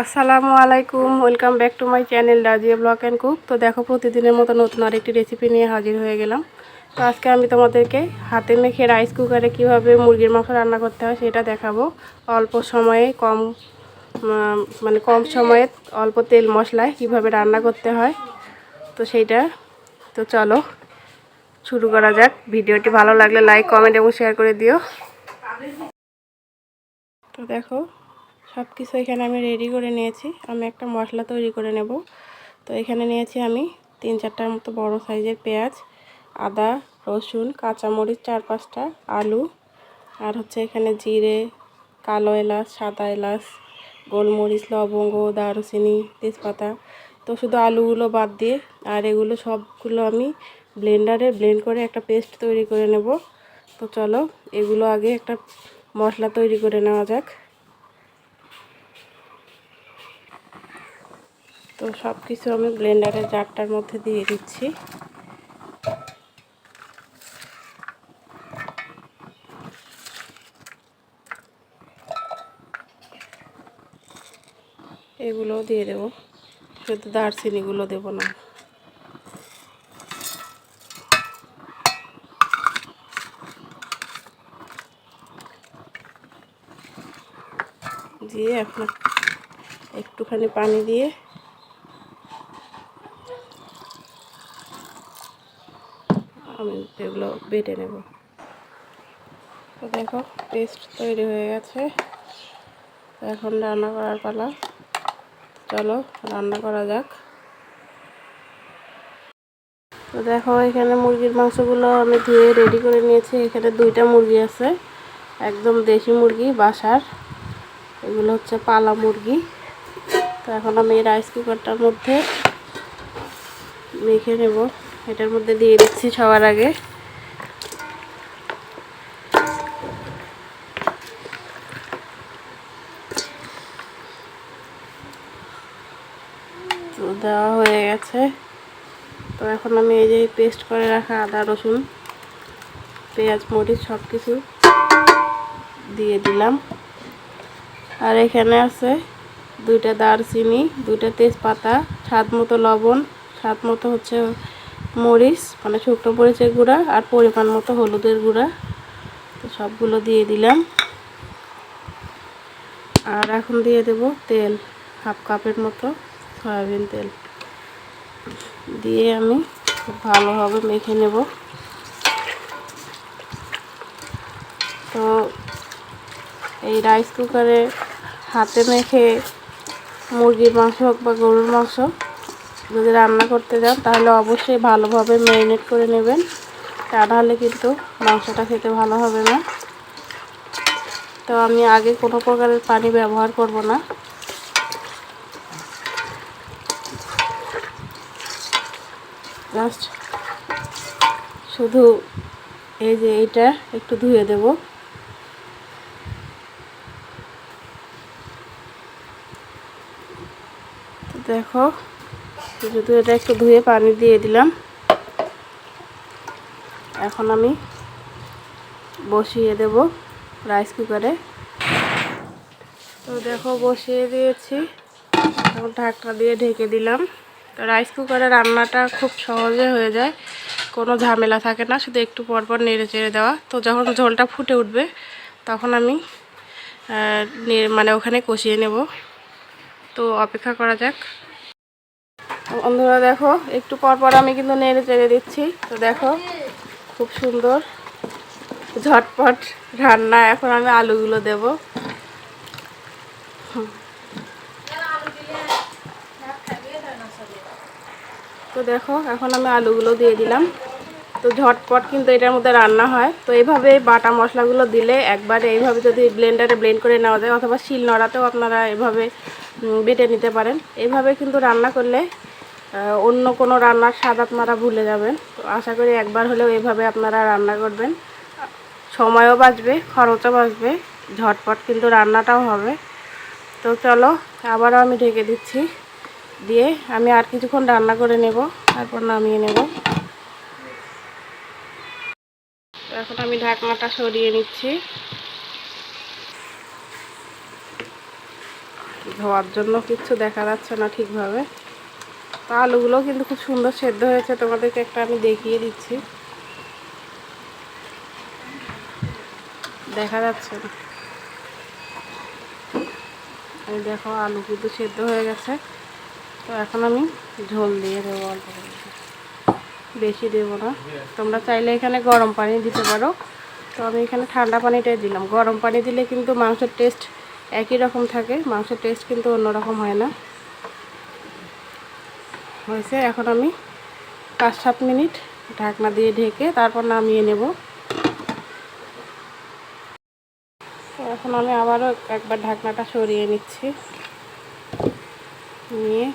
আসসালামু আলাইকুম welcome back to my channel Razia blog and cook তো দেখো, প্রতিদিনের মতো নতুন আরেকটি রেসিপি নিয়ে হাজির হয়ে গেলাম। তো আজকে আমি তোমাদেরকে হাতে মেখে রাইস কুকারে কীভাবে মুরগির মাংস রান্না করতে হয় সেটা দেখাবো। অল্প সময়ে কম মানে কম সময়ে অল্প তেল মশলায় কীভাবে রান্না করতে হয়, তো সেইটা। তো চলো, শুরু করা যাক। ভিডিওটি ভালো লাগলে লাইক কমেন্ট এবং শেয়ার করে দিও। তো দেখো সব কিছু এখানে আমি রেডি করে নিয়েছি। আমি একটা মশলা তৈরি করে নেব। তো এখানে নিয়েছি আমি তিন চারটার মতো বড় সাইজের পেঁয়াজ, আদা, রসুন, কাঁচামরিচ, চার পাঁচটা, আলু, আর হচ্ছে এখানে জিরে, কালো এলাচ, সাদা এলাচ, গোলমরিচ, লবঙ্গ, দারুচিনি, তেজপাতা। তো শুধু আলুগুলো বাদ দিয়ে আর এগুলো সবগুলো আমি ব্লেন্ডারে ব্লেন্ড করে একটা পেস্ট তৈরি করে নেব। তো চলো এগুলো আগে একটা মশলা তৈরি করে নেওয়া যাক। তো সব কিছু আমি ব্লেন্ডারের জারটার মধ্যে দিয়ে দিচ্ছি। এগুলোও দিয়ে দেবো। শুধু দারচিনিগুলো দেবো না। দিয়ে আপনার একটুখানি পানি দিয়ে আমি এগুলো বেটে নেব। তো দেখো পেস্ট তৈরি হয়ে গেছে। এখন রান্না করার পালা। চলো, রান্না করা যাক। তো দেখো, এখানে মুরগির মাংসগুলো আমি ধুয়ে রেডি করে নিয়েছি। এখানে দুইটা মুরগি আছে। একদম দেশি মুরগি, বাসার। এগুলো হচ্ছে পালা মুরগি। তো এখন আমি রাইস কুকারটার মধ্যে মেখে নেব। এটার মধ্যে দিয়ে দিচ্ছি সবার আগে। দেওয়া হয়ে গেছে। তো এখন আমি এই যে পেস্ট করে রাখা আদা, রসুন, পেঁয়াজ, মরিচ সব কিছু দিয়ে দিলাম। আর এখানে আছে দুইটা দারচিনি, দুইটা তেজপাতা, স্বাদ মতো লবণ, স্বাদ মতো হচ্ছে মরিচ মানে শুকনো মরিচের গুঁড়া আর পরিমাণ মতো হলুদের গুঁড়া। তো সবগুলো দিয়ে দিলাম। আর এখন দিয়ে দেব তেল, হাফ কাপের মতো সয়াবিন তেল। দিয়ে আমি খুব ভালোভাবে মেখে নেব। তো এই রাইস কুকারে হাতে মেখে মুরগির মাংস হোক বা গরুর মাংস যদি রান্না করতে যান, তাহলে অবশ্যই ভালোভাবে ম্যারিনেট করে নেবেন। তা নাহলে কিন্তু মাংসটা খেতে ভালো হবে না। তো আমি আগে কোনো প্রকারের পানি ব্যবহার করব না। জাস্ট শুধু এই যে এইটা একটু ধুয়ে দেব। দেখো শুধু এটা একটু ধুয়ে পানি দিয়ে দিলাম। এখন আমি বসিয়ে দেব রাইস কুকারে। তো দেখো, বসিয়ে দিয়েছি। এখন ঢাকনা দিয়ে ঢেকে দিলাম। তো রাইস কুকারে রান্নাটা খুব সহজে হয়ে যায়। কোনো ঝামেলা থাকে না, শুধু একটু পর পর নেড়ে চেড়ে দেওয়া। তো যখন ঝোলটা ফুটে উঠবে, তখন আমি মানে ওখানে কষিয়ে নেব। তো অপেক্ষা করা যাক। বন্ধুরা দেখো, একটু পর পর আমি কিন্তু নেড়ে চেড়ে দিচ্ছি। তো দেখো, খুব সুন্দর, ঝটপট রান্না। এখন আমি আলুগুলো দেব। তো দেখো, এখন আমি আলুগুলো দিয়ে দিলাম। তো ঝটপট কিন্তু এটার মধ্যে রান্না হয়। তো এইভাবে বাটা মশলাগুলো দিলে একবারে এইভাবে যদি ব্লেন্ডারে ব্লেন্ড করে নেওয়া যায়, অথবা শিল নোড়াতেও আপনারা এভাবে বেটে নিতে পারেন। এইভাবে কিন্তু রান্না করলে অন্য কোনো রান্নার স্বাদ আপনারা ভুলে যাবেন। তো আশা করি একবার হলেও এভাবে আপনারা রান্না করবেন। সময়ও বাঁচবে, খরচও বাঁচবে, ঝটপট কিন্তু রান্নাটাও হবে। তো চলো, আবারও আমি ঢেকে দিচ্ছি। দিয়ে আমি আর কিছুক্ষণ রান্না করে নেব, তারপর নামিয়ে নেব। এখন আমি ঢাকনাটা সরিয়ে নিচ্ছি। ধোয়ার জন্য কিচ্ছু দেখা যাচ্ছে না ঠিকভাবে। তো আলুগুলো কিন্তু খুব সুন্দর সেদ্ধ হয়েছে, তোমাদেরকে একটা আমি দেখিয়ে দিচ্ছি। দেখা যাচ্ছে না। এই দেখো, আলু কিন্তু সেদ্ধ হয়ে গেছে। তো এখন আমি ঝোল দিয়ে দেবো অল্প বেশি দেবো না। তোমরা চাইলে এখানে গরম পানি দিতে পারো। তো আমি এখানে ঠান্ডা পানিটাই দিলাম। গরম পানি দিলে কিন্তু মাংসের টেস্ট একই রকম থাকে। মাংসের টেস্ট কিন্তু অন্যরকম হয় না। হয়েছে। এখন আমি পাঁচ সাত মিনিট ঢাকনা দিয়ে ঢেকে তারপর নামিয়ে নেব। এখন আমি আবারও একবার ঢাকনাটা সরিয়ে নিচ্ছি। নিয়ে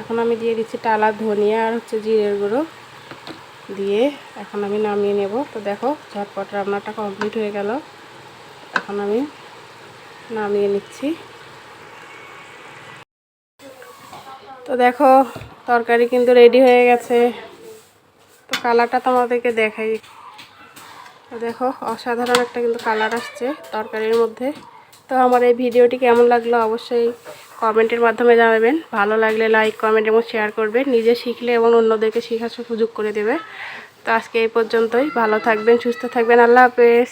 এখন আমি দিয়ে দিচ্ছি টালা ধনিয়া আর হচ্ছে জিরের গুঁড়ো দিয়ে এখন আমি নামিয়ে নেব। তো দেখো ঝটপট রান্নাটা কমপ্লিট হয়ে গেল। এখন আমি নামিয়ে নিচ্ছি। তো দেখো তরকারি কিন্তু রেডি হয়ে গেছে। তো কালারটা তোমাদেরকে দেখাই। দেখো, অসাধারণ একটা কিন্তু কালার আসছে তরকারির মধ্যে। তো আমার এই ভিডিওটি কেমন লাগল অবশ্যই কমেন্টের মাধ্যমে জানাবেন। ভালো লাগলে লাইক কমেন্ট এবং শেয়ার করবে। নিজে শিখলে এবং অন্যদেরকে শেখার সুযোগ করে দেবে। তো আজকে এই পর্যন্তই। ভালো থাকবেন, সুস্থ থাকবেন। আল্লাহ হাফেজ।